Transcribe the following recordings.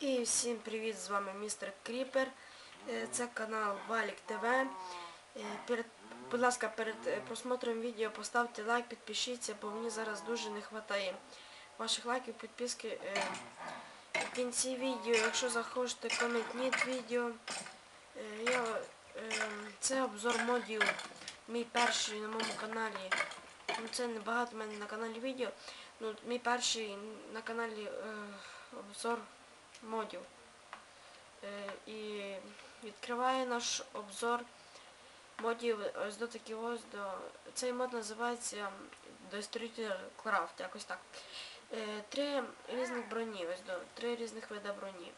І всім привіт, з вами містер Кріпер. Е, Це канал Валік ТВ. Е, будь ласка, перед е, просмотром відео поставте лайк, підпишіться, бо мені зараз дуже не вистачає ваших лайків, підписки. В кінці відео, якщо захочете, коментніть відео. Я, це обзор модів, мій перший на моєму каналі. Ну, Це не багато в мене на каналі відео. Ну, мій перший на каналі е, обзор модів. Е, і відкриває наш обзор модів ось до такі ось до. Цей мод називається Destructor Craft, якось так. Е, три різних броні, ось до, три різних вида броні.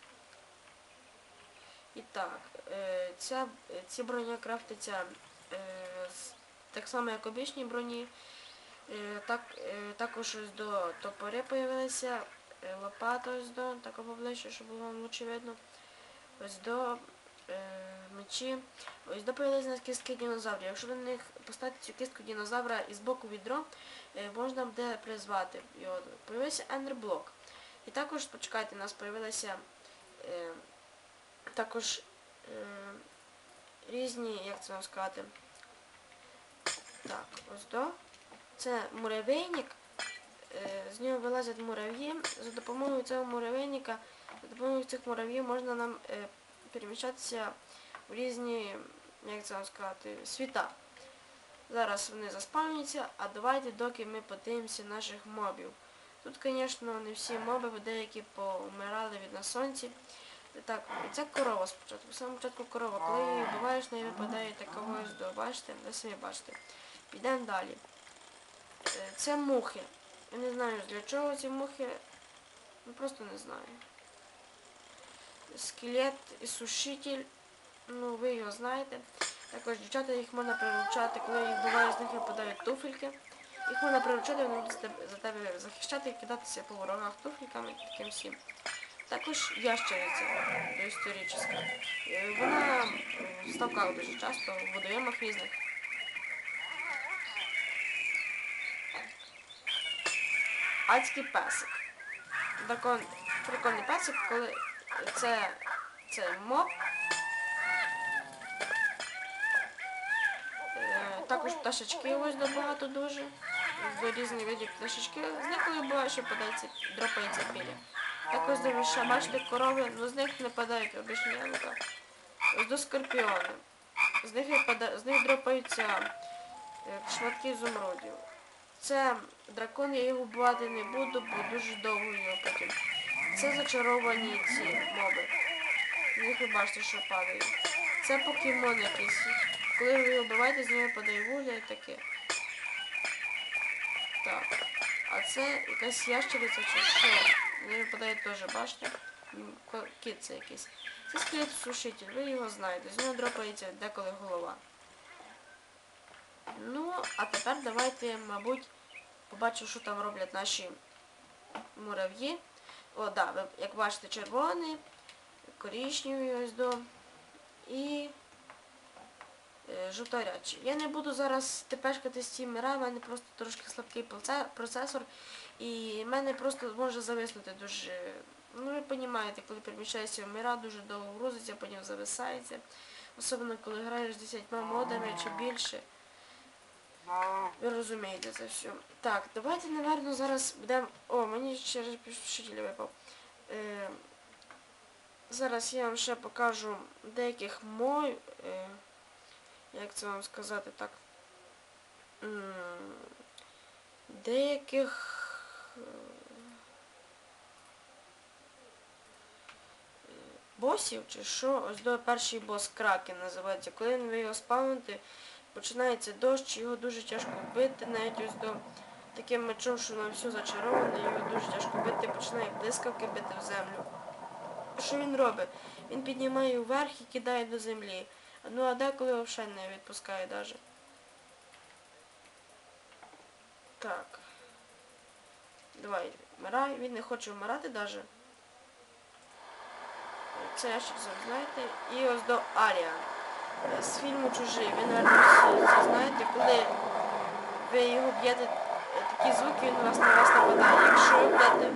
І так, е, ця, ці броня крафтиться е, так само, як обічні броні. Е, так, е, також ось до топори появилися, е, лопата ось до, так поближче, щоб було вам лучше видно. Ось до е, мечі. Ось до появилися кістки динозаврів. Якщо до них поставити цю кістку динозавра і з боку відро, е, можна буде призвати його. Появився ендерблок. І також, почекайте, у нас появилися е, також е, різні, як це вам сказати, так, ось до. Це муравейник. Е, З нього вилазять мурав'ї. За допомогою цього муравейника, за допомогою цих мурав'їв можна нам е, переміщатися в різні, як це вам сказати, світа. Зараз вони заспавняться, а давайте доки ми подивимося наших мобів. Тут, звісно, не всі моби, бо деякі помирали від на сонці. Так, це корова спочатку. Саме початку корова. Коли її вбиваєш, в неї випадає така ось до, бачите, ви самі бачите. Підемо далі. Е, Це мухи. Я не знаю для чого ці мухи. Ну просто не знаю. Скелет і сушитель. Ну, ви його знаєте. Також дівчата їх можна приручати, коли їх буває, з них випадають туфельки. Їх можна приручати, вони будуть за тебе- захищати і кидатися по ворогах туфельками таким всім. Також ящериця доісторична. Е, Вона в ставках дуже часто, в водойомах різних. Адський песик. Такий прикольний песик, коли це, це моб. Е, Також пташечки ось до багато дуже. До різних видів пташечки. З них коли буває, що подається, дропається піля. Також дивіться, бачите, корови, ну з них не падають обичні яблука. Ось до скорпіони. З них, випада- з них дропаються е, шматки зумрудів. Це дракон, я його вбивати не буду, бо дуже довго його потім. Це зачаровані ці моби. Них ви бачите, що падають. Це покемон якийсь. Коли ви його вбиваєте, з нього падає вугля і таке. Так. А це якась ящериця чи що? В неї випадає теж, бачите? Кіт це якийсь. Це скелет сушитель, ви його знаєте. З нього дропається деколи голова. Ну, а тепер давайте, мабуть, побачимо, що там роблять наші мурав'ї. О, да, як бачите, червоний, коричневий ось до і е, жовторячий. Я не буду зараз тепешкати з цим мира, в мене просто трошки слабкий процесор, і в мене просто може зависнути дуже. Ну, ви розумієте, коли переміщаєшся в мира, дуже довго грузиться, потім зависається. Особливо коли граєш з 10 модами чи більше. Ви розумієте це все. Так, давайте, напевно, зараз будемо... О, мені ще раз пішитель випав. Е, зараз я вам ще покажу деяких мой... Е, як це вам сказати так? Деяких... е, Босів чи що? Ось до перший бос Кракен називається. Коли ви його спавните, починається дощ, його дуже тяжко вбити, навіть ось до таким мечом, що на все зачароване, його дуже тяжко бити, починає блискавки бити в землю. Що він робить? Він піднімає вверх і кидає до землі. Ну а деколи взагалі не відпускає навіть. Так. Давай, вмирай. Він не хоче вмирати навіть. Це я ще знаєте. І ось до Аріан. З фільму Чужий. Ви, всі це знаєте, коли ви його б'єте, такі звуки, він вас на вас нападає. Якщо ви будете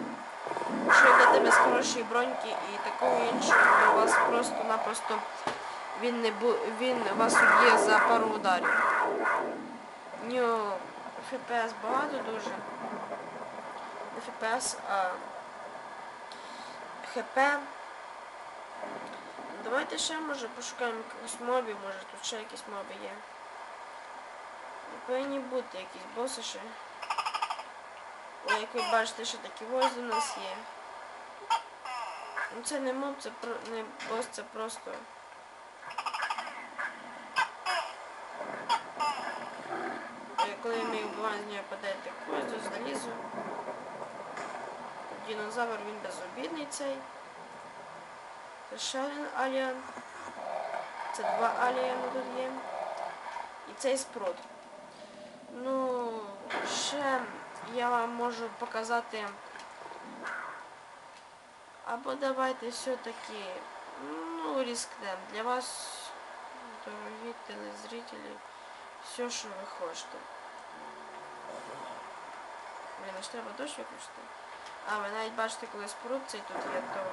Якщо йдете без хорошої броньки і такого іншого, то вас просто-напросто він не бу... він вас уб'є за пару ударів. У нього ФПС багато дуже. Не ФПС, а ХП. Давайте ще може пошукаємо якихось мобів, може тут ще якісь моби є. Повинні бути якісь боси ще. О, як ви бачите, що такі ось у нас є. Ну це не моб, це про не бос, це просто. Е, Коли ми вбиваємо з нього падає то залізу. Динозавр він безобідний цей. Це ще один аліан. Це два аліани тут є. І цей спрут. Ну, ще я вам можу показати. Або давайте все-таки, ну, рискнем. Для вас, дорогі телезрителі, все, що ви хочете. Блін, аж треба дощ виключити. А, ви навіть бачите, коли споруд цей тут є, то е,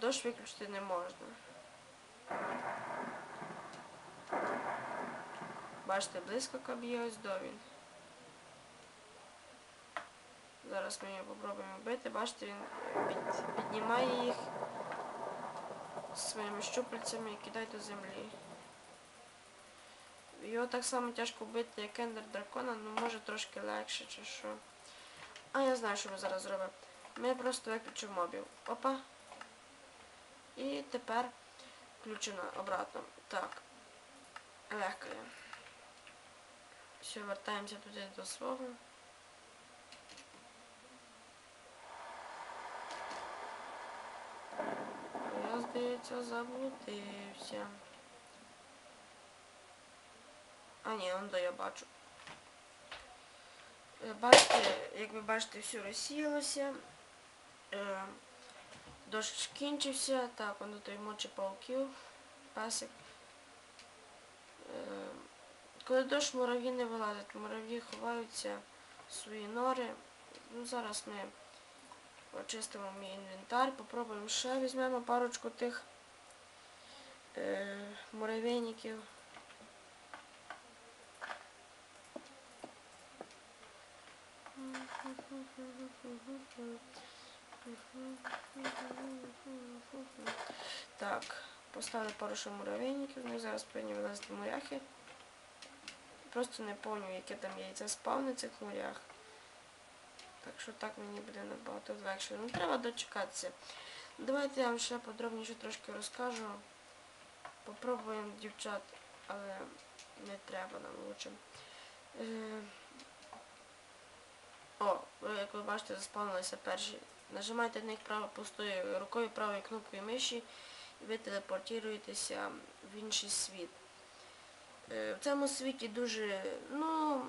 дощ виключити не можна. Бачите, близько б'є ось до він. Зараз ми його попробуємо вбити. Бачите, він під, піднімає їх своїми щупальцями і кидає до землі. Його так само тяжко вбити, як ендер дракона, але може трошки легше чи що. А я знаю, що ми зараз зробимо. Ми просто виключимо мобів. Опа. І тепер включено обратно. Так. Легко. Все, вертаємося туди до свого. Я, здається, заблудився. А ні, он я бачу. Е, Бачите, як ви бачите, все розсіялося. Дощ кінчився. Так, воно той мочі пауків. Песик. Е, коли дощ мурав'ї не вилазять, мурав'ї ховаються в свої нори. Ну, зараз ми очистимо мій інвентар, попробуємо ще візьмемо парочку тих е, муравейників. Так, поставили пару муравейників, ну і зараз повинні вилазити муряхи. Просто не пам'ятаю, яке там яйця спавни цих мурях. Так що так мені буде набагато легше. Ну треба дочекатися. Давайте я вам ще подробніше трошки розкажу. Попробуємо дівчат, але не треба нам лучше. Е, О, як ви бачите, заспавнилися перші. Нажимайте на них пустою рукою правою кнопкою миші і ви телепортуєтеся в інший світ. Е, В цьому світі дуже, ну,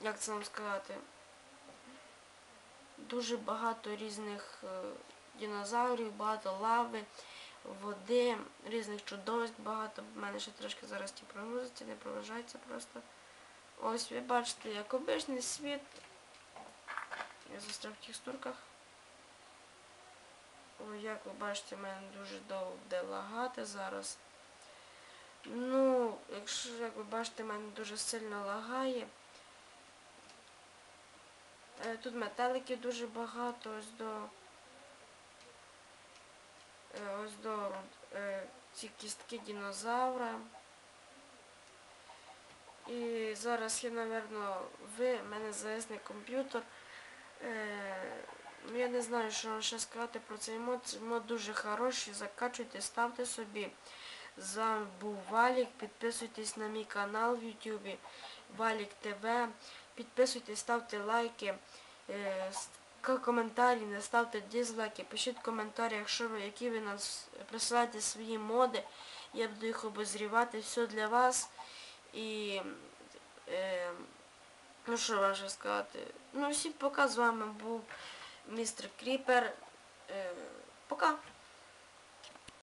як це вам сказати, дуже багато різних е, динозаврів, багато лави, води, різних чудовиськ багато. В мене ще трошки зараз ті прогрузиться, не проважається просто. Ось ви бачите, як обичний світ. Я застряв в текстурках. Ой, як ви бачите, в мене дуже довго лагати зараз. Ну, якщо, як ви бачите, в мене дуже сильно лагає. Е, Тут метеликів дуже багато, ось до е, ось до е, ці кістки динозавра. І зараз я, напевно, ви, в мене зависне комп'ютер. Ну, я не знаю, що ще сказати про цей мод. Мод дуже хороший. Закачуйте, ставте собі. З був Валік. Підписуйтесь на мій канал в Ютубі Валік ТВ. Підписуйтесь, ставте лайки, е, коментарі, не ставте дизлайки. Пишіть в коментарях, якщо ви, які ви нас присилаєте свої моди. Я буду їх обозрівати. Все для вас. І е, ну що вам ще сказати? Ну всім пока з вами був містер Кріпер. Е, пока.